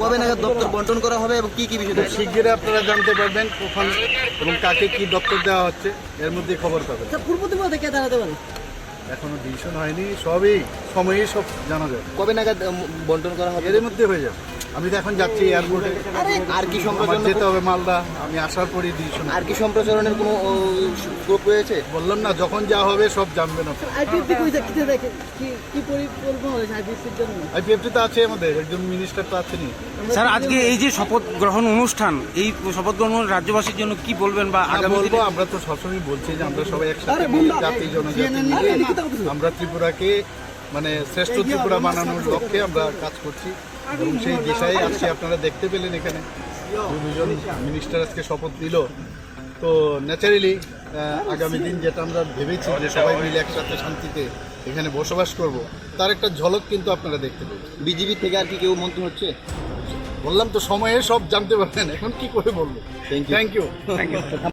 কবে নাগাদ দপ্তর বন্টন করা হবে এবং কি কি বিষয় শিগগিরই আপনারা জানতে পারবেন কখন এবং কাকে কি দপ্তর দেওয়া হচ্ছে এর মধ্যে খবর পাবেন। পূর্ব দিকে কে দাঁড়াতে পারে এখনও ডিসিশন হয়নি সবই সময়েই সব জানা যাবে। কবে নাগাদ বন্টন করা হবে? এর মধ্যে হয়ে যাবে। আমি তো এখন যাচ্ছি এয়ারপোর্টে আর কি সম্প্রচার যেতে হবে মালদা। আমি আসার পরই ডিসিশন আর কি সম্প্রচারণের কোনো গ্রুপ রয়েছে? বললাম না যখন যা হবে সব জানবেন আইপিএফটি তো আছে আমাদের একজন মিনিস্টার তো আছেনই। স্যার আজকে এই যে শপথ গ্রহণ অনুষ্ঠান এই শপথ গ্রহণ রাজ্যবাসীর জন্য কি বলবেন বা আগামী বলব আমরা তো সবসময় বলছি যে আমরা সবাই একসাথে জাতি জনজাতি আমরা ত্রিপুরাকে মানে শ্রেষ্ঠ ত্রিপুরা বানানোর লক্ষ্যে আমরা কাজ করছি এবং সেই দিশায় আজকে আপনারা দেখতে পেলেন এখানে দুজন মিনিস্টার আজকে শপথ নিল। তো ন্যাচারালি আগামী দিন যেটা আমরা ভেবেছি যে সবাই মিলে একসাথে শান্তিতে এখানে বসবাস করব তার একটা ঝলক কিন্তু আপনারা দেখতে পেলেন। বিজেপি থেকে আর কি কেউ মন্ত্রী হচ্ছে? বললাম তো সময়ে সব জানতে পারবেন এখন কি করে বলব? Thank you thank you